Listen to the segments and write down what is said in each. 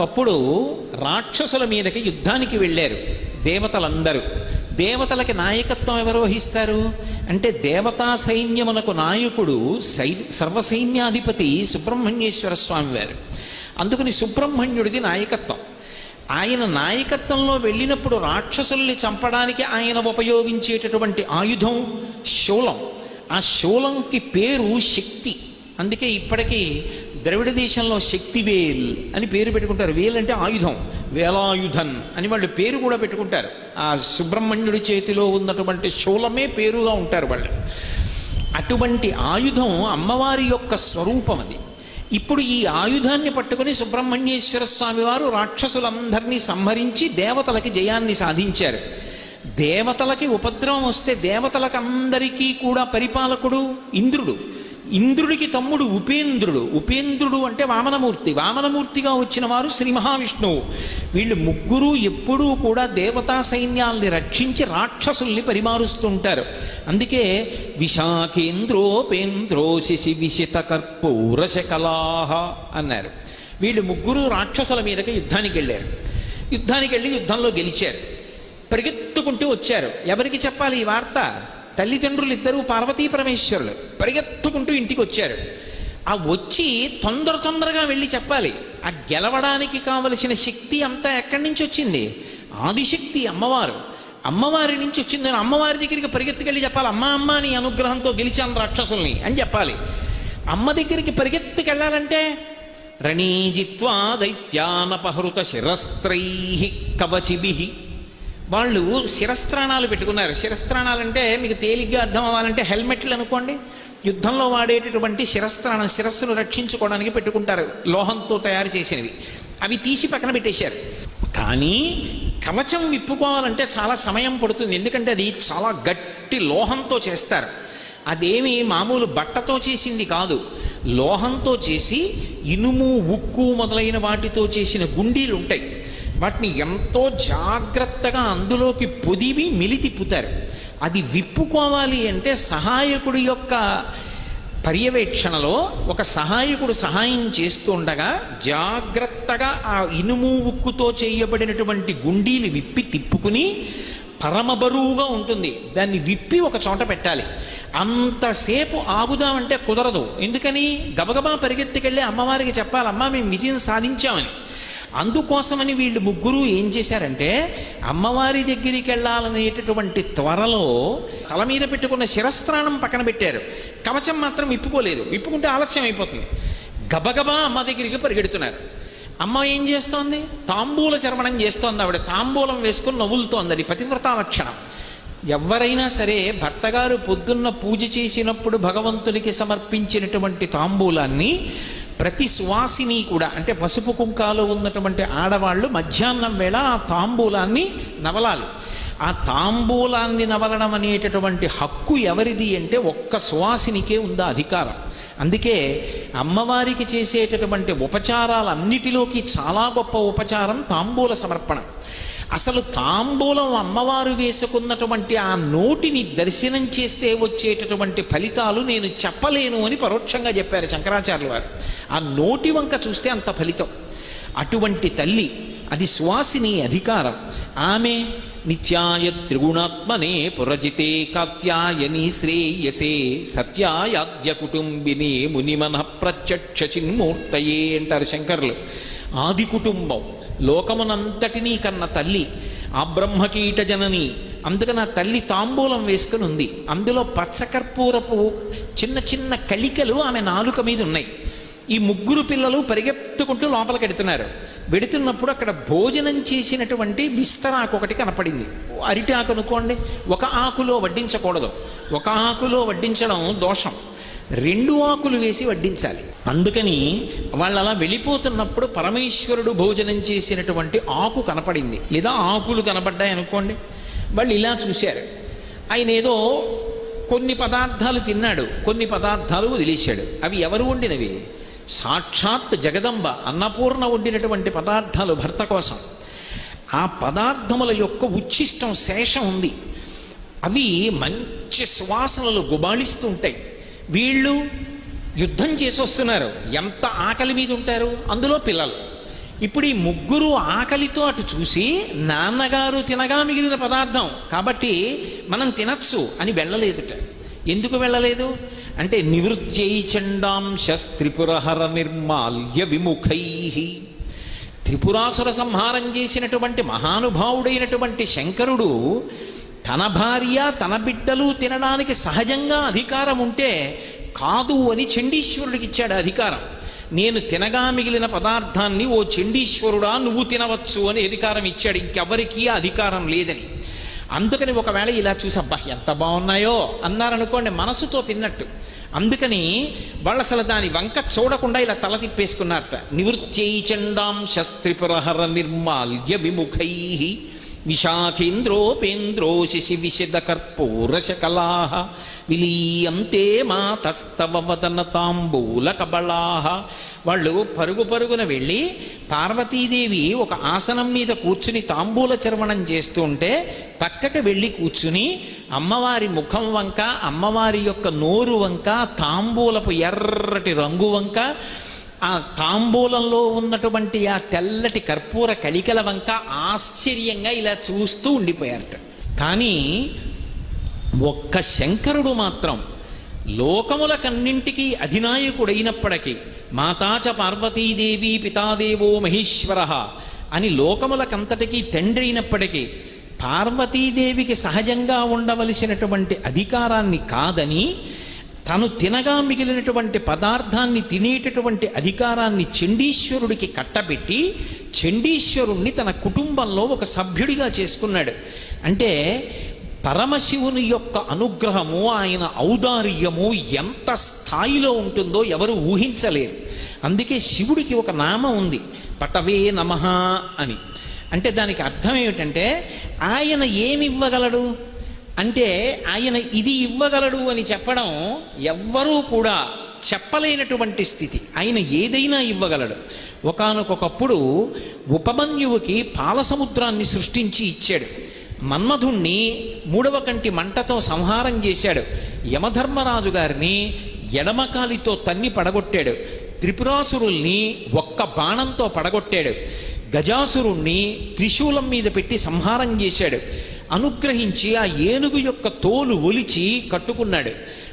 ఒకప్పుడు రాక్షసుల మీదకి యుద్ధానికి వెళ్ళారు దేవతలందరూ. దేవతలకి నాయకత్వం ఎవరు వహిస్తారు? అంటే దేవతా సైన్యమునకు నాయకుడు సై సర్వసైన్యాధిపతి సుబ్రహ్మణ్యేశ్వర స్వామి వారు. అందుకని సుబ్రహ్మణ్యుడిది నాయకత్వం. ఆయన నాయకత్వంలో వెళ్ళినప్పుడు రాక్షసుల్ని చంపడానికి ఆయన ఉపయోగించేటటువంటి ఆయుధం శూలం. ఆ శూలంకి పేరు శక్తి. అందుకే ఇప్పటికీ ద్రవిడ దేశంలో శక్తివేల్ అని పేరు పెట్టుకుంటారు. వేల్ అంటే ఆయుధం. వేలాయుధన్ అని వాళ్ళు పేరు కూడా పెట్టుకుంటారు. ఆ సుబ్రహ్మణ్యుడి చేతిలో ఉన్నటువంటి శూలమే పేరుగా ఉంటారు వాళ్ళు. అటువంటి ఆయుధం అమ్మవారి యొక్క స్వరూపం అది. ఇప్పుడు ఈ ఆయుధాన్ని పట్టుకుని సుబ్రహ్మణ్యేశ్వర స్వామి వారు రాక్షసులందరినీ సంహరించి దేవతలకి జయాన్ని సాధించారు. దేవతలకి ఉపద్రవం వస్తే దేవతలకు అందరికీ కూడా పరిపాలకుడు ఇంద్రుడు. ఇంద్రుడికి తమ్ముడు ఉపేంద్రుడు. ఉపేంద్రుడు అంటే వామనమూర్తి. వామనమూర్తిగా వచ్చిన వారు శ్రీ మహావిష్ణువు. వీళ్ళు ముగ్గురు ఎప్పుడూ కూడా దేవతా సైన్యాల్ని రక్షించి రాక్షసుల్ని పరిమారుస్తుంటారు. అందుకే విశాఖేంద్రోపేంద్రో శశి విశిత కర్పూరశకలాహ అన్నారు. వీళ్ళు ముగ్గురు రాక్షసుల మీదకి యుద్ధానికి వెళ్ళారు. యుద్ధానికి వెళ్ళి యుద్ధంలో గెలిచారు. పరిగెత్తుకుంటూ వచ్చారు. ఎవరికి చెప్పాలి ఈ వార్త? తల్లిదండ్రులు ఇద్దరూ పార్వతీ పరమేశ్వరులు పరిగెత్తుకుంటూ ఇంటికి వచ్చారు ఆ వచ్చి తొందర తొందరగా వెళ్ళి చెప్పాలి. ఆ గెలవడానికి కావలసిన శక్తి అంతా ఎక్కడి నుంచి వచ్చింది? ఆదిశక్తి అమ్మవారు. అమ్మవారి నుంచి వచ్చింది. నేను అమ్మవారి దగ్గరికి పరిగెత్తుకెళ్ళి చెప్పాలి. అమ్మ అమ్మ నీ అనుగ్రహంతో గెలిచాను రాక్షసుల్ని అని చెప్పాలి. అమ్మ దగ్గరికి పరిగెత్తుకెళ్ళాలంటే రణీజిత్వా దైత్యానపహృత శిరస్త్రై కవచిభి వాళ్ళు శిరస్త్రాణాలు పెట్టుకున్నారు. శిరస్త్రాణాలు అంటే మీకు తేలిగ్గా అర్థం అవ్వాలంటే హెల్మెట్లు అనుకోండి. యుద్ధంలో వాడేటటువంటి శిరస్త్రాణం శిరస్సును రక్షించుకోవడానికి పెట్టుకుంటారు. లోహంతో తయారు చేసినవి. అవి తీసి పక్కన పెట్టేశారు. కానీ కవచం విప్పుకోవాలంటే చాలా సమయం పడుతుంది. ఎందుకంటే అది చాలా గట్టి లోహంతో చేస్తారు. అదేమి మామూలు బట్టతో చేసింది కాదు. లోహంతో చేసి ఇనుము ఉక్కు మొదలైన వాటితో చేసిన గుండీలు ఉంటాయి వాటిని ఎంతో జాగ్రత్తగా అందులోకి పొదివి మిలి తిప్పుతారు అది విప్పుకోవాలి అంటే సహాయకుడి యొక్క పర్యవేక్షణలో ఒక సహాయకుడు సహాయం చేస్తూ ఉండగా జాగ్రత్తగా ఆ ఇనుము ఉక్కుతో చేయబడినటువంటి గుండీలు విప్పి తిప్పుకుని పరమ బరువుగా ఉంటుంది. దాన్ని విప్పి ఒక చోట పెట్టాలి. అంతసేపు ఆగుదామంటే కుదరదు. ఎందుకని? గబగబా పరిగెత్తికెళ్ళి అమ్మవారికి చెప్పాలమ్మా మేము విజయం సాధించామని. అందుకోసమని వీళ్ళు ముగ్గురు ఏం చేశారంటే అమ్మవారి దగ్గరికి వెళ్ళాలనేటటువంటి త్వరలో తల మీద పెట్టుకున్న శిరస్త్రాణం పక్కన పెట్టారు. కవచం మాత్రం విప్పుకోలేదు విప్పుకుంటే ఆలస్యం అయిపోతుంది. గబగబా అమ్మ దగ్గరికి పరిగెడుతున్నారు. అమ్మ ఏం చేస్తోంది? తాంబూల చర్మణం చేస్తోంది ఆవిడ. తాంబూలం వేసుకుని నవ్వులుతోంది అది పతివ్రత లక్షణం. ఎవరైనా సరే భర్తగారు పొద్దున్న పూజ చేసినప్పుడు భగవంతునికి సమర్పించినటువంటి తాంబూలాన్ని ప్రతి సువాసిని కూడా అంటే పసుపు కుంకాలో ఉన్నటువంటి ఆడవాళ్ళు మధ్యాహ్నం వేళ ఆ తాంబూలాన్ని నవలాలి. ఆ తాంబూలాన్ని నవలడం అనేటటువంటి హక్కు ఎవరిది అంటే ఒక్క సువాసినికే ఉందా అధికారం. అందుకే అమ్మవారికి చేసేటటువంటి ఉపచారాలన్నిటిలోకి చాలా గొప్ప ఉపచారం తాంబూల సమర్పణ. అసలు తాంబూలం అమ్మవారు వేసుకున్నటువంటి ఆ నోటిని దర్శనం చేస్తే వచ్చేటటువంటి ఫలితాలు నేను చెప్పలేను అని పరోక్షంగా చెప్పారు శంకరాచార్యులు వారు. ఆ నోటి వంక చూస్తే అంత ఫలితం. అటువంటి తల్లి అది సువాసిని అధికారం. ఆమె నిత్యాయ త్రిగుణాత్మనే పురజితే కాత్యాయని శ్రేయసే సత్యాయాద్య కుటుంబిని మునిమన ప్రత్యక్ష చిన్మూర్తయే అంటారు శంకర్లు. ఆది కుటుంబం. లోకమునంతటినీ కన్న తల్లి ఆ బ్రహ్మకీట జనని. అందుకని ఆ తల్లి తాంబూలం వేసుకుని ఉంది. అందులో పచ్చకర్పూరపు చిన్న చిన్న కళికలు ఆమె నాలుక మీద ఉన్నాయి. ఈ ముగ్గురు పిల్లలు పరిగెత్తుకుంటూ లోపలికి వెడుతున్నారు. వెడుతున్నప్పుడు అక్కడ భోజనం చేసినటువంటి విస్తరాకు ఒకటి కనపడింది. అరిటి ఆకు అనుకోండి ఒక ఆకులో వడ్డించకూడదు. ఒక ఆకులో వడ్డించడం దోషం. రెండు ఆకులు వేసి వడ్డించాలి. అందుకని వాళ్ళు అలా వెళ్ళిపోతున్నప్పుడు పరమేశ్వరుడు భోజనం చేసినటువంటి ఆకు కనపడింది. లేదా ఆకులు కనపడ్డాయి అనుకోండి. వాళ్ళు ఇలా చూశారు. ఆయన ఏదో కొన్ని పదార్థాలు తిన్నాడు. కొన్ని పదార్థాలు వదిలేశాడు. అవి ఎవరు వండినవి? సాక్షాత్ జగదంబ అన్నపూర్ణ వండినటువంటి పదార్థాలు భర్త కోసం. ఆ పదార్థముల యొక్క ఉచ్ఛిష్టం శేషం ఉంది. అవి మంచి సువాసనలు గుబాళిస్తూ ఉంటాయి వీళ్ళు యుద్ధం చేసి వస్తున్నారు. ఎంత ఆకలి మీద ఉంటారు? అందులో పిల్లలు. ఇప్పుడు ఈ ముగ్గురు ఆకలితో అటు చూసి నాన్నగారు తినగా మిగిలిన పదార్థం. కాబట్టి మనం తినచ్చు అని వెళ్ళలేదుట. ఎందుకు వెళ్ళలేదు? అంటే నివృత్యై చండాంశ త్రిపురహర నిర్మాల్య విముఖై. త్రిపురాసుర సంహారం చేసినటువంటి మహానుభావుడైనటువంటి శంకరుడు తన భార్య తన బిడ్డలు తినడానికి సహజంగా అధికారం ఉంటే కాదు అని చండీశ్వరుడికి ఇచ్చాడు అధికారం. నేను తినగా మిగిలిన పదార్థాన్ని ఓ చండీశ్వరుడా నువ్వు తినవచ్చు అని అధికారం ఇచ్చాడు. ఇంకెవరికీ అధికారం లేదని. అందుకని ఒకవేళ ఇలా చూసి అబ్బా ఎంత బాగున్నాయో అన్నారనుకోండి మనసుతో తిన్నట్టు. అందుకని వాళ్ళు అసలు దాని వంక చూడకుండా ఇలా తల తిప్పేసుకున్నారట. నివృత్యై చండాం శస్త్రిపురహర నిర్మాల్య విముఖై విశాఖేంద్రోపేంద్రో శిశి విశద కర్పూరశకలా విలీయంతే మాతస్తవ వదన తాంబూల కబళా వాళ్ళు పరుగు పరుగున వెళ్ళి పార్వతీదేవి ఒక ఆసనం మీద కూర్చుని తాంబూల చర్వణం చేస్తూ ఉంటే పక్కకి వెళ్ళి కూర్చుని అమ్మవారి ముఖం వంక అమ్మవారి యొక్క నోరు వంక తాంబూలపు ఎర్రటి రంగు వంక ఆ తాంబూలంలో ఉన్నటువంటి ఆ తెల్లటి కర్పూర కలికల వంక ఆశ్చర్యంగా ఇలా చూస్తూ ఉండిపోయారట. కానీ ఒక్క శంకరుడు మాత్రం లోకములకన్నింటికీ అధినాయకుడైనప్పటికీ మాతాచ పార్వతీదేవి పితాదేవో మహేశ్వర అని లోకములకంతటికీ తండ్రి అయినప్పటికీ పార్వతీదేవికి సహజంగా ఉండవలసినటువంటి అధికారాన్ని కాదని తను తినగా మిగిలినటువంటి పదార్థాన్ని తినేటటువంటి అధికారాన్ని చండీశ్వరుడికి కట్టబెట్టి చండీశ్వరుణ్ణి తన కుటుంబంలో ఒక సభ్యుడిగా చేసుకున్నాడు. అంటే పరమశివుని యొక్క అనుగ్రహము ఆయన ఔదార్యము ఎంత స్థాయిలో ఉంటుందో ఎవరు ఊహించలేరు. అందుకే శివుడికి ఒక నామం ఉంది పటవే నమః అని. అంటే దానికి అర్థం ఏమిటంటే ఆయన ఏమి ఇవ్వగలడు అంటే ఆయన ఇది ఇవ్వగలడు అని చెప్పడం ఎవ్వరూ కూడా చెప్పలేనటువంటి స్థితి. ఆయన ఏదైనా ఇవ్వగలడు. ఒకానొకప్పుడు ఉపమన్యువుకి పాలసముద్రాన్ని సృష్టించి ఇచ్చాడు. మన్మధుణ్ణి మూడవ కంటి మంటతో సంహారం చేశాడు. యమధర్మరాజు గారిని ఎడమకాలితో తన్ని పడగొట్టాడు. త్రిపురాసురుల్ని ఒక్క బాణంతో పడగొట్టాడు. గజాసురుణ్ణి త్రిశూలం మీద పెట్టి సంహారం చేశాడు. అనుగ్రహించి ఆ ఏనుగు యొక్క తోలు ఒలిచి కట్టుకున్నాడు.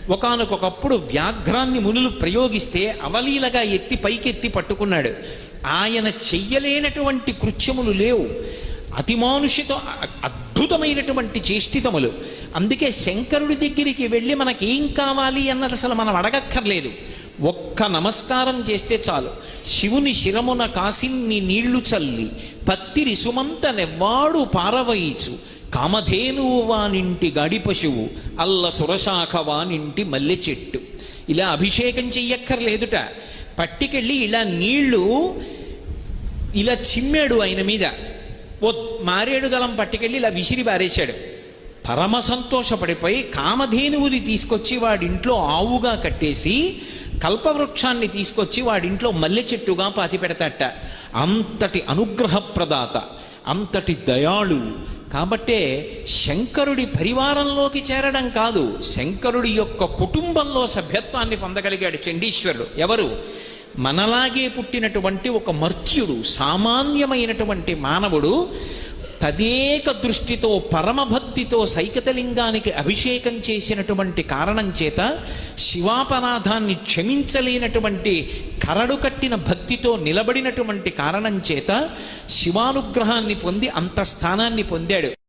ఒకనకొకప్పుడు వ్యాఘ్రాన్ని మునులు ప్రయోగిస్తే అవలీలగా ఎత్తి పైకెత్తి పట్టుకున్నాడు. ఆయన చెయ్యలేనటువంటి కృత్యములు లేవు. అతిమానుషిత అద్భుతమైనటువంటి చేష్టితములు. అందుకే శంకరుడి దగ్గరికి వెళ్ళి మనకేం కావాలి అన్నది అసలు మనం అడగక్కర్లేదు. ఒక్క నమస్కారం చేస్తే చాలు. శివుని శిరమున కాసిన్ని నీళ్ళు చల్లి పత్తిరి సుమంత నెవ్వాడు పారవయిచు కామధేనువు వానింటి గడి పశువు అల్ల సురశాఖ వానింటి మల్లె చెట్టు. ఇలా అభిషేకం చెయ్యక్కర్లేదుట. పట్టికెళ్ళి ఇలా నీళ్ళు ఇలా చిమ్మాడు ఆయన మీద. ఓ మారేడు దళం పట్టుకెళ్ళి ఇలా విసిరి పారేశాడు. పరమ సంతోషపడిపోయి కామధేనువుని తీసుకొచ్చి వాడింట్లో ఆవుగా కట్టేసి కల్పవృక్షాన్ని తీసుకొచ్చి వాడింట్లో మల్లె చెట్టుగా పాతి పెడతాట అంతటి అనుగ్రహప్రదాత. అంతటి దయాళు. కాబట్టే శంకరుడి పరివారంలోకి చేరడం కాదు శంకరుడి యొక్క కుటుంబంలో సభ్యత్వాన్ని పొందగలిగాడు చండీశ్వరుడు. ఎవరు? మనలాగే పుట్టినటువంటి ఒక మర్త్యుడు సామాన్యమైనటువంటి మానవుడు తదేక దృష్టితో పరమభక్తితో సైకతలింగానికి అభిషేకం చేసినటువంటి కారణం చేత శివాపరాధాన్ని క్షమించలేనటువంటి కరడు కట్టిన భక్తితో నిలబడినటువంటి కారణం చేత శివానుగ్రహాన్ని పొంది అంత స్థానాన్ని పొందాడు.